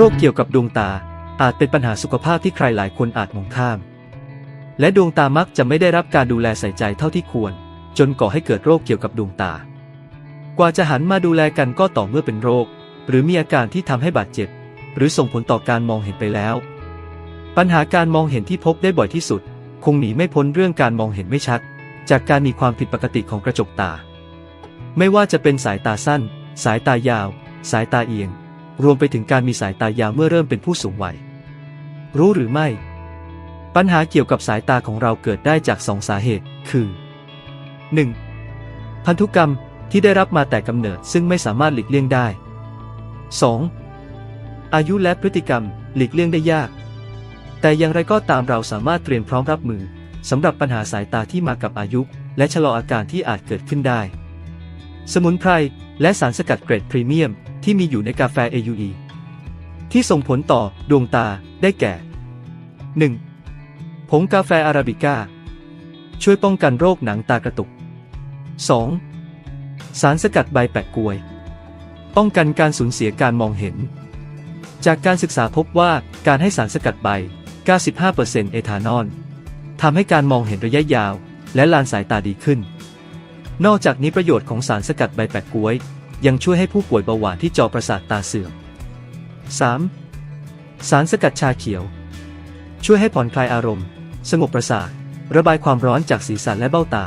รคเกี่ยวกับดวงตา อาจเป็นปัญหาสุขภาพที่ใครหลายคนอาจมองข้าม และดวงตามักจะไม่ได้รับการดูแลใส่ใจเท่าที่ควร จนก่อให้เกิดโรคเกี่ยวกับดวงตา กว่าจะหันมาดูแลกันก็ต่อเมื่อเป็นโรค หรือมีอาการที่ทำให้บาดเจ็บ หรือส่งผลต่อการมองเห็นไปแล้ว ปัญหาการมองเห็นที่พบได้บ่อยที่สุด คงหนีไม่พ้นเรื่องการมองเห็นไม่ชัด จากการมีความผิดปกติของกระจกตา ไม่ว่าจะเป็นสายตาสั้น สายตายาว สายตาเอียง รวมไปถึงการมีสายตายาวเมื่อเริ่มเป็นผู้สูงวัย รู้หรือไม่ ปัญหาเกี่ยวกับสายตาของเราเกิดได้จากสองสาเหตุ คือ 1. พันธุกรรมที่ได้รับมาแต่กำเนิดซึ่งไม่สามารถหลีกเลี่ยงได้ 2. อายุและพฤติกรรมหลีกเลี่ยงได้ยาก แต่อย่างไรก็ตามเราสามารถเตรียมพร้อมรับมือสำหรับปัญหาสายตาที่มากับอายุ และชะลออาการที่อาจเกิดขึ้นได้ สมุนไพรและสารสกัดเกรดพรีเมียม ที่มีอยู่ในกาแฟ AUE ที่ส่งผลต่อดวงตาได้แก่ 1. ผงกาแฟอาราบิก้า ช่วยป้องกันโรคหนังตากระตุก 2. สารสกัดใบแปะกวย ป้องกันการสูญเสียการมองเห็น จากการศึกษาพบว่าการให้สารสกัดใบ 95%เอทานอลทำให้การมองเห็นระยะยาว และลานสายตาดีขึ้น นอกจากนี้ประโยชน์ของสารสกัดใบแปะกล้วย ยังช่วยให้ผู้ป่วยเบาหวานที่จอประสาทตาเสื่อม 3. สารสกัดชาเขียว ช่วยให้ผ่อนคลายอารมณ์ สงบประสาท ระบายความร้อนจากศีรษะและเบ้าตา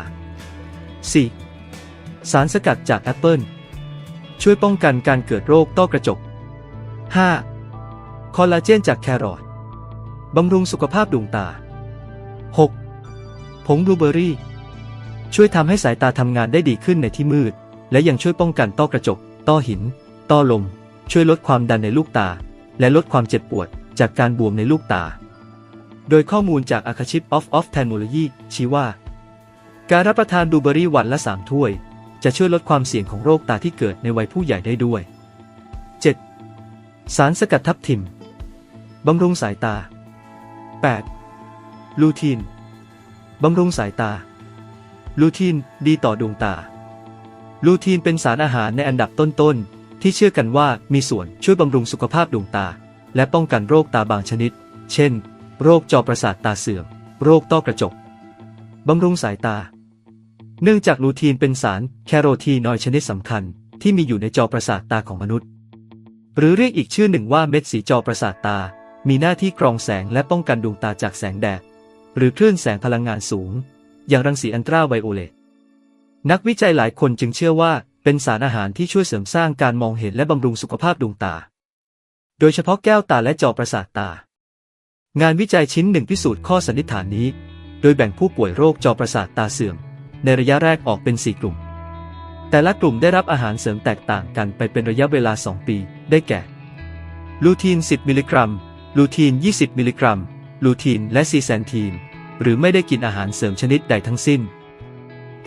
4. สารสกัดจากแอปเปิลช่วยป้องกันการเกิดโรคต้อกระจก 5. คอลลาเจนจากแครอทบำรุงสุขภาพดวงตา 6. ผงบลูเบอร์รี่ ช่วยทำให้สายตาทำงานได้ดีขึ้นในที่มืด และยังช่วยป้องกันต้อกระจก ต้อหิน ต้อลม ช่วยลดความดันในลูกตา และลดความเจ็บปวด จากการบวมในลูกตา โดยข้อมูลจาก Archive of Ophthalmology ชี้ว่า การรับประทานบลูเบอร์รี่วันละ 3 ถ้วย จะช่วยลดความเสี่ยงของโรคตาที่เกิดในวัยผู้ใหญ่ได้ด้วย 7. สารสกัดทับทิมบำรุงสายตา 8. ลูทีนบำรุงสายตา ลูทีนดีต่อดวงตา ลูทีนเป็นสารอาหารในอันดับต้นๆ ที่เชื่อกันว่ามีส่วนช่วยบำรุงสุขภาพดวงตา และป้องกันโรคตาบางชนิด เช่น โรคจอประสาทตาเสื่อม โรคต้อกระจก บำรุงสายตา เนื่องจากลูทีนเป็นสารแคโรทีนอยด์ชนิดสำคัญที่มีอยู่ในจอประสาทตาของมนุษย์ หรือเรียกอีกชื่อหนึ่งว่าเม็ดสีจอประสาทตา มีหน้าที่กรองแสงและป้องกันดวงตาจากแสงแดด หรือคลื่นแสงพลังงานสูง อย่างรังสีอันตราไวโอเลต นักวิจัยหลายคนจึงเชื่อว่า เป็นสารอาหารที่ช่วยเสริมสร้างการมองเห็นและบำรุงสุขภาพดวงตา โดยเฉพาะแก้วตาและจอประสาทตา งานวิจัยชิ้นหนึ่งพิสูจน์ข้อสันนิษฐานนี้ โดยแบ่งผู้ป่วยโรคจอประสาทตาเสื่อม ในระยะแรกออกเป็น 4 กลุ่ม แต่ละกลุ่มได้รับอาหารเสริมแตกต่างกันไปเป็นระยะเวลา 2 ปี ได้แก่ ลูทีน 10 มิลลิกรัม ลูทีน 20 มิลลิกรัม ลูทีน และซีแซนทีน หรือไม่ได้กินอาหารเสริมชนิดใดทั้งสิ้น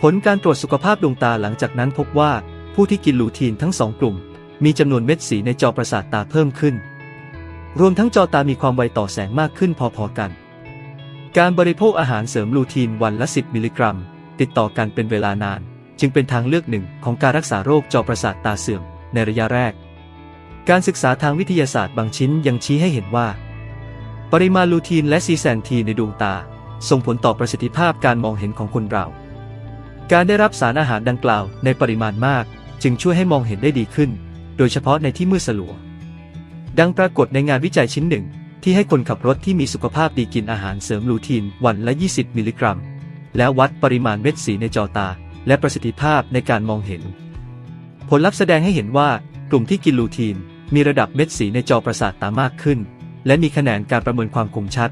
ผลการตรวจสุขภาพดวงตาหลังจากนั้นพบว่า ผู้ที่กินลูทีนทั้งสองกลุ่ม มีจำนวนเม็ดสีในจอประสาทตาเพิ่มขึ้น รวมทั้งจอตามีความไวต่อแสงมากขึ้นพอๆกัน การบริโภคอาหารเสริมลูทีนวันละ 10 มิลลิกรัม ติดต่อกันเป็นเวลานาน จึงเป็นทางเลือกหนึ่งของการรักษาโรคจอประสาทตาเสื่อมในระยะแรก การศึกษาทางวิทยาศาสตร์บางชิ้นยังชี้ให้เห็นว่า ปริมาณลูทีนและซีแซนทีในดวงตา ส่งผลต่อประสิทธิภาพการมองเห็นของคนเรา การได้รับสารอาหารดังกล่าวในปริมาณมาก จึงช่วยให้มองเห็นได้ดีขึ้น โดยเฉพาะในที่มืดสลัว ดังปรากฏในงานวิจัยชิ้นหนึ่ง ที่ให้คนขับรถที่มีสุขภาพดีกินอาหารเสริมลูทีนวันละ 20 มิลลิกรัม แล้ววัดปริมาณเม็ดสีในจอตา และประสิทธิภาพในการมองเห็น ผลลัพธ์แสดงให้เห็นว่ากลุ่มที่กินลูทีน มีระดับเม็ดสีในจอประสาทตามากขึ้น และมีคะแนนการประเมินความคมชัด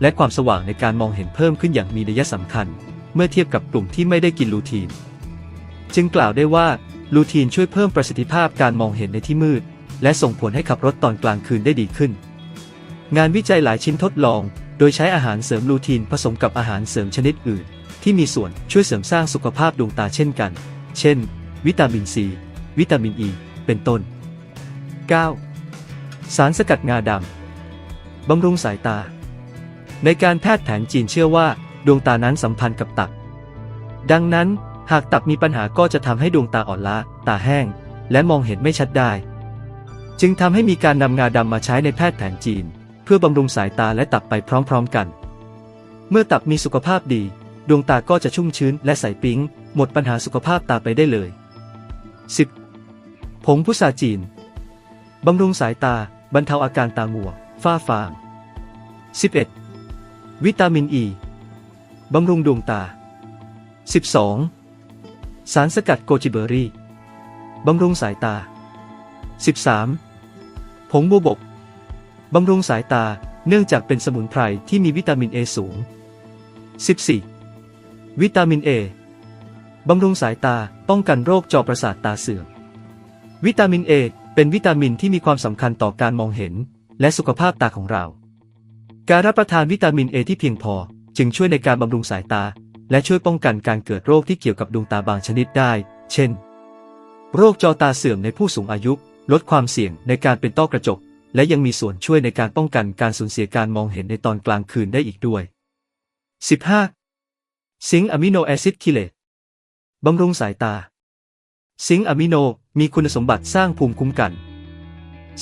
และความสว่างในการมองเห็นเพิ่มขึ้นอย่างมีนัยสำคัญ เมื่อเทียบกับกลุ่มที่ไม่ได้กินลูทีน จึงกล่าวได้ว่าลูทีนช่วยเพิ่มประสิทธิภาพการมองเห็นในที่มืด และส่งผลให้ขับรถตอนกลางคืนได้ดีขึ้น งานวิจัยหลายชิ้นทดลอง โดยใช้อาหารเสริมลูทีนผสมกับอาหารเสริมชนิดอื่น ที่มีส่วนช่วยเสริมสร้างสุขภาพดวงตาเช่นกัน เช่น วิตามินซี วิตามินอ e, ีเป็นต้น 9. สารสกัดงาดำบำรุงสายตา ในการแพทย์แผนจีนเชื่อว่า ดวงตานั้นสัมพันธ์กับตับ ดังนั้น หากตับมีปัญหาก็จะทำให้ดวงตาอ่อนล้า ตาแห้ง และมองเห็นไม่ชัดได้ จึงทำให้มีการนำงาดำมาใช้ในแพทย์แผนจีน เพื่อบำรุงสายตาและตับไปพร้อมๆกัน เมื่อตับมีสุขภาพดี ดวงตาก็จะชุ่มชื้นและใสปิ๊ง หมดปัญหาสุขภาพตาไปได้เลย 10. ผงพุทราจีนบำรุงสายตา บรรเทาอาการตามัว ฝ้าฟาง 11. วิตามินอ e, ี บำรุงดวงตา 12. สารสกัดโกจิเบอรี่ บำรุงสายตา 13. ผงบัวบก บำรุงสายตาเนื่องจากเป็นสมุนไพรที่มีวิตามินเอสูง 14. วิตามินเอบำรุงสายตาป้องกันโรคจอประสาทตาเสื่อม วิตามินเอเป็นวิตามินที่มีความสำคัญต่อการมองเห็น และสุขภาพตาของเรา การรับประทานวิตามินเอที่เพียงพอ จึงช่วยในการบำรุงสายตา และช่วยป้องกันการเกิดโรคที่เกี่ยวกับดวงตาบางชนิดได้ เช่น โรคจอตาเสื่อมในผู้สูงอายุ ลดความเสี่ยงในการเป็นต้อกระจก และยังมีส่วนช่วยในการป้องกันการสูญเสียการมองเห็นในตอนกลางคืนได้อีกด้วย 15. ซิงค์อะมิโนแอซิดคิเลตบำรุงสายตา ซิงค์อะมิโนมีคุณสมบัติสร้างภูมิคุ้มกัน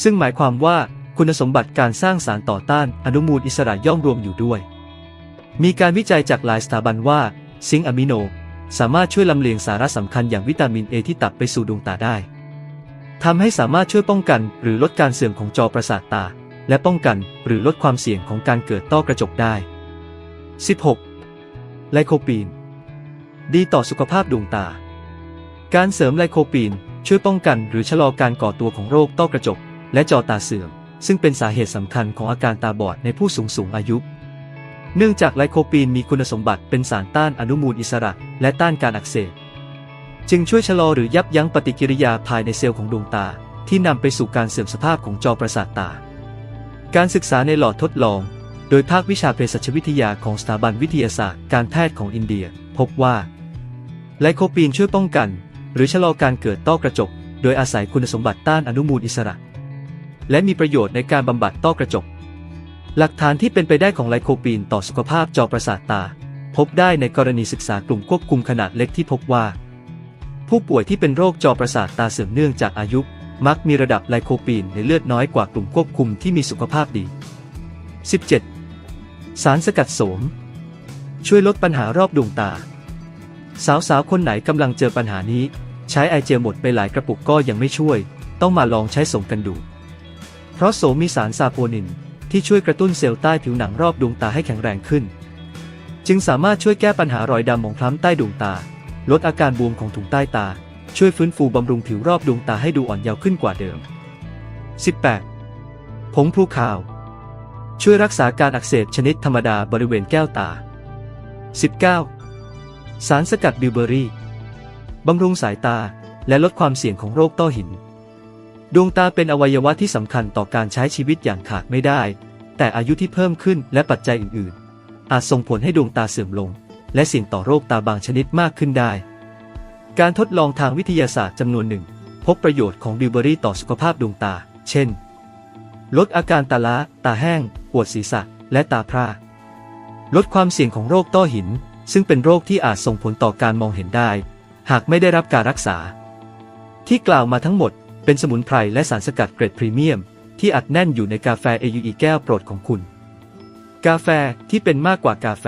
ซึ่งหมายความว่าคุณสมบัติการสร้างสารต่อต้านอนุมูลอิสระย่อมรวมอยู่ด้วย มีการวิจัยจากหลายสถาบันว่าซิงค์อะมิโน สามารถช่วยลำเลียงสาระสำคัญอย่างวิตามินเอที่ตับไปสู่ดวงตาได้ทำให้สามารถช่วยป้องกันหรือลดการเสื่อมของจอประสาทตา และป้องกันหรือลดความเสี่ยงของการเกิดต้อกระจกได้ 16. ไลโคปีน ดีต่อสุขภาพดวงตา การเสริมไลโคปีนช่วยป้องกันหรือชะลอการก่อตัวของโรคต้อกระจก และจอตาเสื่อม ซึ่งเป็นสาเหตุสำคัญของอาการตาบอดในผู้สูงสูงอายุ เนื่องจากไลโคปีนมีคุณสมบัติเป็นสารต้านอนุมูลอิสระ และต้านการอักเสบ จึงช่วยชะลอหรือยับยั้งปฏิกิริยาภายในเซลล์ของดวงตา ที่นำไปสู่การเสื่อมสภาพของจอประสาทตา การศึกษาในหลอดทดลอง โดยภาควิชาเภสัชวิทยาของสถาบันวิทยาศาสตร์การแพทย์ของอินเดีย พบว่าไลโคปีนช่วยป้องกัน หรือชะลอการเกิดต้อกระจก โดยอาศัยคุณสมบัติต้านอนุมูลอิสระ และมีประโยชน์ในการบำบัดต้อกระจก หลักฐานที่เป็นไปได้ของไลโคปีนต่อสุขภาพจอประสาทตา พบได้ในกรณีศึกษากลุ่มควบคุมขนาดเล็กที่พบว่า ผู้ป่วยที่เป็นโรคจอประสาทตาเสื่อมเนื่องจากอายุ มักมีระดับไลโคปีนในเลือดน้อยกว่ากลุ่มควบคุมที่มีสุขภาพดี 17. สารสกัดโสม ช่วยลดปัญหารอบดวงตา สาวๆ คนไหนกำลังเจอปัญหานี้ ใช้ไอเจลหมดไปหลายกระปุกก็ยังไม่ช่วย ต้องมาลองใช้โสมกันดู เพราะโสมมีสารซาโพนิน ที่ช่วยกระตุ้นเซลล์ใต้ผิวหนังรอบดวงตาให้แข็งแรงขึ้น จึงสามารถช่วยแก้ปัญหารอยดำหมองคล้ำใต้ดวงตา ลดอาการบวมของถุงใต้ตา ช่วยฟื้นฟูบำรุงผิวรอบดวงตาให้ดูอ่อนเยาว์ขึ้นกว่าเดิม 18. ผงพลูขาว ช่วยรักษาการอักเสบชนิดธรรมดาบริเวณแก้วตา 19. สารสกัดบิวเบอรี่บำรุงสายตาและลดความเสี่ยงของโรคต้อหิน ดวงตาเป็นอวัยวะที่สำคัญต่อการใช้ชีวิตอย่างขาดไม่ได้ แต่อายุที่เพิ่มขึ้นและปัจจัยอื่นๆ อาจส่งผลให้ดวงตาเสื่อมลง และเสี่ยงต่อโรคตาบางชนิดมากขึ้นได้ การทดลองทางวิทยาศาสตร์จำนวนหนึ่ง พบประโยชน์ของบิวเบอรี่ต่อสุขภาพดวงตา เช่น ลดอาการตาล้า ตาแห้ง ปวดศีรษะ และตาพร่า ลดความเสี่ยงของโรคต้อหิน ซึ่งเป็นโรคที่อาจส่งผลต่อการมองเห็นได้ หากไม่ได้รับการรักษา ที่กล่าวมาทั้งหมด เป็นสมุนไพรและสารสกัดเกรดพรีเมียม ที่อัดแน่นอยู่ในกาแฟเอยูอีแก้วโปรดของคุณ กาแฟที่เป็นมากกว่ากาแฟ